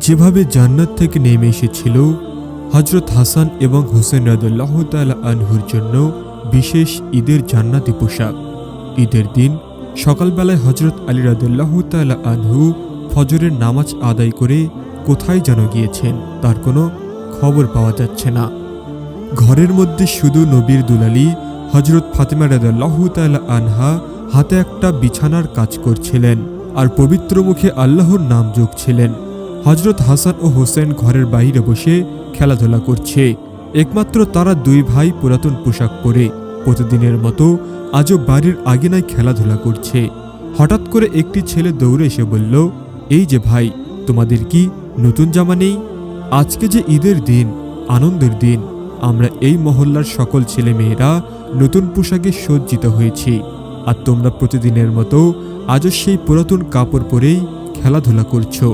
যেভাবে জান্নাত থেকে নেমে এসেছিল হজরত হাসান এবং হোসেন রাদুল্লাহ তালা আনহুর জন্য বিশেষ ঈদের জান্নাতি পোশাক। ঈদের দিন সকালবেলায় হজরত আলী রাদুল্লাহ তালা আনহু ফজরের নামাজ আদায় করে কোথায় যেন গিয়েছেন, তার কোনো খবর পাওয়া যাচ্ছে না। ঘরের মধ্যে শুধু নবীর দুলালি হজরত ফাতেমা রাদাল্লাহ তালা আনহা হাতে একটা বিছানার কাজ করছিলেন আর পবিত্র মুখে আল্লাহর নাম যোগ ছিলেন হজরত হাসান ও হোসেন ঘরের বাইরে বসে খেলাধুলা করছে। একমাত্র তারা দুই ভাই পুরাতন পোশাক পরে। প্রতিদিনের মতো আজও বাড়ির আগিনায় খেলাধুলা করছে। হঠাৎ করে একটি ছেলে দৌড়ে এসে বলল, এই যে ভাই, তোমাদের কি নতুন জামা নেই? আজকে যে ঈদের দিন, আনন্দের দিন, আমরা এই মহল্লার সকল ছেলে মেয়েরা নতুন পোশাকে সজ্জিত হয়েছি। আর তোমরা প্রতিদিনের মতো আজও সেই পুরাতন কাপড় পরেই খেলাধুলা করছ।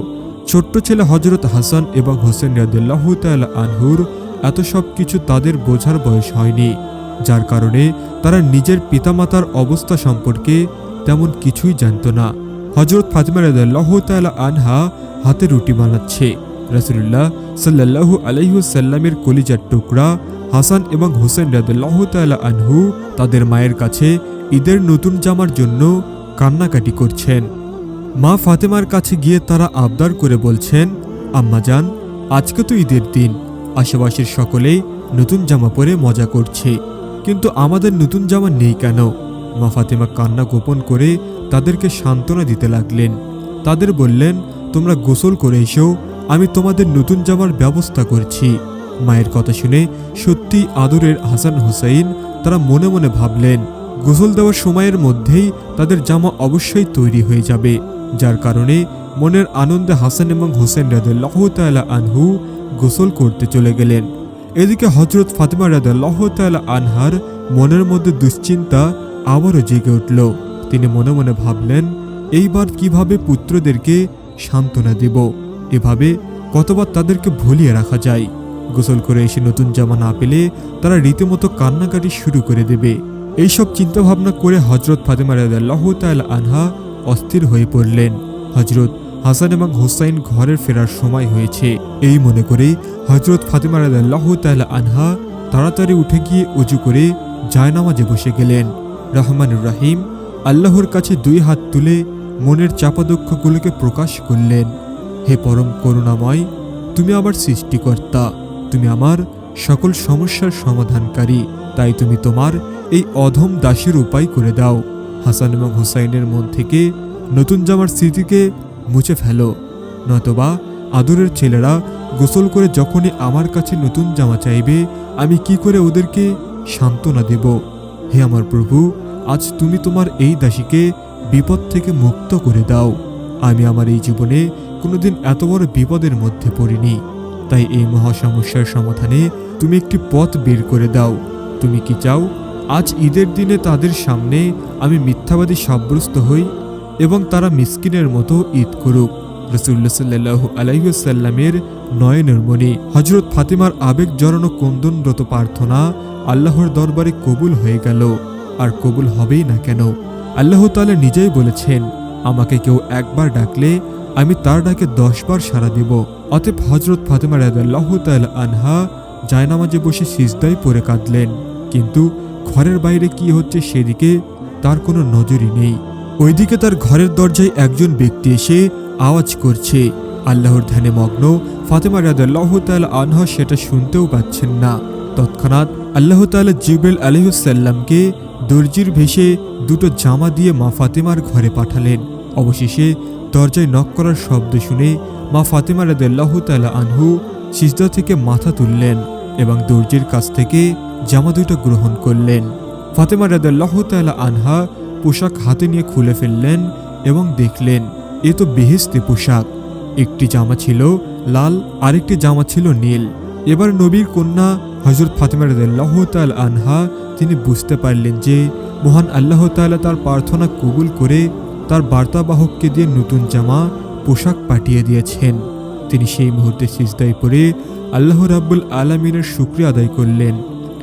ছোট্ট ছেলে হজরত হাসান এবং হোসেন রাদুল্লাহ তাআলা আনহুর এত সব কিছু তাদের বোঝার বয়স হয়নি, যার কারণে তারা নিজের পিতামাতার অবস্থা সম্পর্কে তেমন কিছুই জানত না। হজরত ফাতিমা রাদুল্লাহ আনহা হাতে রুটি বানাচ্ছে। রাসুলুল্লাহ সাল্লাল্লাহু আলাইহুসাল্লামের কলিজার টুকরা হাসান এবং হোসেন রাদুল্লাহ তাআলা আনহু তাদের মায়ের কাছে ঈদের নতুন জামার জন্য কান্নাকাটি করছেন। মা ফাতেমার কাছে গিয়ে তারা আবদার করে বলছেন আম্মাজান আজকে তো ঈদের দিন। আশেপাশের সকলেই নতুন জামা পরে মজা করছে। কিন্তু আমাদের নতুন জামা নেই কেন? মা ফাতেমা কান্না গোপন করে তাদেরকে সান্ত্বনা দিতে লাগলেন। তাদের বললেন, তোমরা গোসল করে এসো, আমি তোমাদের নতুন জামার ব্যবস্থা করছি। মায়ের কথা শুনে সত্যি আদরের হাসান হুসাইন তারা মনে মনে ভাবলেন, গোসল দেওয়ার সময়ের মধ্যেই তাদের জামা অবশ্যই তৈরি হয়ে যাবে। যার কারণে মনের আনন্দে হাসান এবং হোসেন রাদুল্লাহ তালা আনহু গোসল করতে চলে গেলেন। এদিকে হজরত ফাতেমা রাদুল্লাহ তালা আনহার মনের মধ্যে দুশ্চিন্তা আবারও জেগে উঠল। তিনি মনে মনে ভাবলেন, এইবার কীভাবে পুত্রদেরকে সান্ত্বনা দেব? এভাবে কতবার তাদেরকে ভুলিয়ে রাখা যায়? গোসল করে এসে নতুন জামা না পেলে তারা রীতিমতো কান্নাকাটি শুরু করে দেবে। এইসব চিন্তাভাবনা করে হজরত ফাতেমা রাদাল্লাহ তাল আনহা অস্থির হয়ে পড়লেন। হজরত হাসান এবং হোসাইন ঘরের ফেরার সময় হয়েছে। এই মনে করে হজরত ফাতেমা রাদাল্লাহ তাল আনহা তাড়াতাড়ি উঠে গিয়ে উজু করে জায়নামাজে বসে গেলেন। রহমানুর রাহিম আল্লাহর কাছে দুই হাত তুলে মনের চাপা দুঃখগুলোকে প্রকাশ করলেন। হে পরম করুণাময়, তুমি আমার সৃষ্টিকর্তা, তুমি আমার সকল সমস্যার সমাধানকারী, তাই তুমি তোমার এই অধম দাসের উপায় করে দাও। হাসান এবং হুসাইনের মন থেকে নতুন জামার স্মৃতিকে মুছে ফেলো। নতবা আদরের ছেলেরা গোসল করে যখনই আমার কাছে নতুন জামা চাইবে, আমি কি করে ওদেরকে সান্ত্বনা দেব? হে আমার প্রভু, আজ তুমি তোমার এই দাসীকে বিপদ থেকে মুক্ত করে দাও। আমি আমার এই জীবনে কোনোদিন এত বড় বিপদের মধ্যে পড়িনি। তাই এই মহা সমস্যার সমাধানে তুমি একটি পথ বের করে দাও। তুমি কি চাও আজ ঈদের দিনে তাদের সামনে আমি মিথ্যাবাদী সাব্যস্ত হই এবং তারা মিসকিনের মতো ঈদ করুক। রসুল্লা সাল্লাহ আলাইসাল্লামের নয়নের মণি। হজরত ফাতিমার আবেগ জড়ানো কন্দনরত প্রার্থনা আল্লাহর দরবারে কবুল হয়ে গেল। আর কবুল হবেই না কেন? আল্লাহ তাআলা নিজেই বলেছেন, আমাকে কেউ একবার ডাকলে আমি তার ডাকে দশবার সাড়া দিব। অতএব হজরত ফাতেমা তাআলা আনহা জায়নামাজে বসে সিজদায় পরে কাঁদলেন। কিন্তু ঘরের বাইরে কি হচ্ছে সেদিকে তার কোনো নজরই নেই। ওইদিকে তার ঘরের দরজায় একজন ব্যক্তি এসে আওয়াজ করছে। আল্লাহর ধ্যানে মগ্ন ফাতেমা রাদাল্লাহ তাআলা আনহা সেটা শুনতেও পাচ্ছেন না। তৎক্ষণাৎ আল্লাহ তাআলা জিব্রাইল আলহিসাল্লামকে দর্জির ভেসে দুটো জামা দিয়ে মা ফাতেমার ঘরে পাঠালেন। অবশেষে দরজায় নক করার শব্দ শুনে মা ফাতেমা রাদাল্লাহ তাআলা আনহু সিজদা থেকে মাথা তুললেন। এবং দর্জির কাছ থেকে জামা দুটো গ্রহণ করলেন। ফাতেমা রাদাল্লাহ তাআলা আনহা পোশাক হাতে নিয়ে খুলে ফেললেন এবং দেখলেন, এ তো বেহেস্তে পোশাক। একটি জামা ছিল লাল, আরেকটি জামা ছিল নীল। এবার নবীর কন্যা হজরত ফাতেমা রাদাল্লাহ তাল আনহা তিনি বুঝতে পারলেন যে, মহান আল্লাহ তাআলা তার প্রার্থনা কবুল করে তার বার্তাবাহককে দিয়ে নতুন জামা, পোশাক পাঠিয়ে দিয়েছেন। তিনি সেই মুহূর্তে সিজদায় পড়ে আল্লাহ রাব্বুল আলমিনের শুক্রিয়া আদায় করলেন।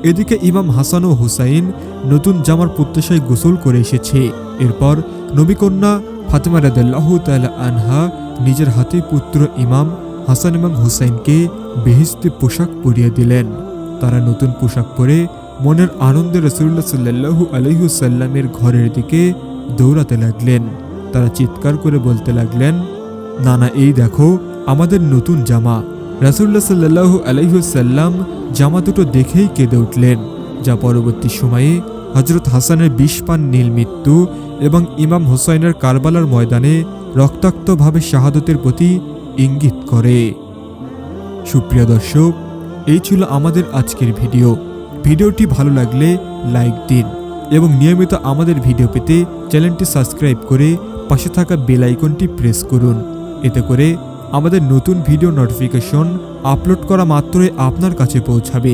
এদিকে ইমাম হাসান ও হুসাইন নতুন জামার প্রত্যাশায় গোসল করে এসেছে। এরপর নবীকন্যা ফাতেমা রাদাল্লাহ তাআলা আনহা নিজের হাতে পুত্র ইমাম হাসান এবং হুসাইনকে বেহিস্তি পোশাক পরিয়ে দিলেন। তারা নতুন পোশাক পরে মনের আনন্দে রসুল্লাহ সাল্লাহু আলহিউসাল্লামের ঘরের দিকে দৌড়াতে লাগলেন। তারা চিৎকার করে বলতে লাগলেন না না এই দেখো আমাদের নতুন জামা। রাসুল্লাহ সাল্লাহু আলহিউসাল্লাম জামা দুটো দেখেই কেঁদে উঠলেন, যা পরবর্তী সময়ে হজরত হাসানের বিষ পান নীল মৃত্যু এবং ইমাম হোসাইনের কারবালার ময়দানে রক্তাক্তভাবে শাহাদতের প্রতি ইঙ্গিত করে। সুপ্রিয় দর্শক, এই ছিল আমাদের আজকের ভিডিও। ভিডিওটি ভালো লাগলে লাইক দিন এবং নিয়মিত আমাদের ভিডিও পেতে চ্যানেলটি সাবস্ক্রাইব করে পাশে থাকা বেল আইকনটি প্রেস করুন। এতে করে আমাদের নতুন ভিডিও নোটিফিকেশন আপলোড করা মাত্রই আপনার কাছে পৌঁছাবে।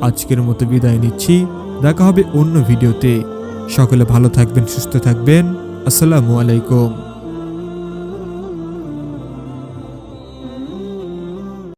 আজকের মতো বিদায় নিচ্ছি। দেখা হবে অন্য ভিডিওতে সকলে ভালো থাকবেন, সুস্থ থাকবেন। আসসালামু আলাইকুম।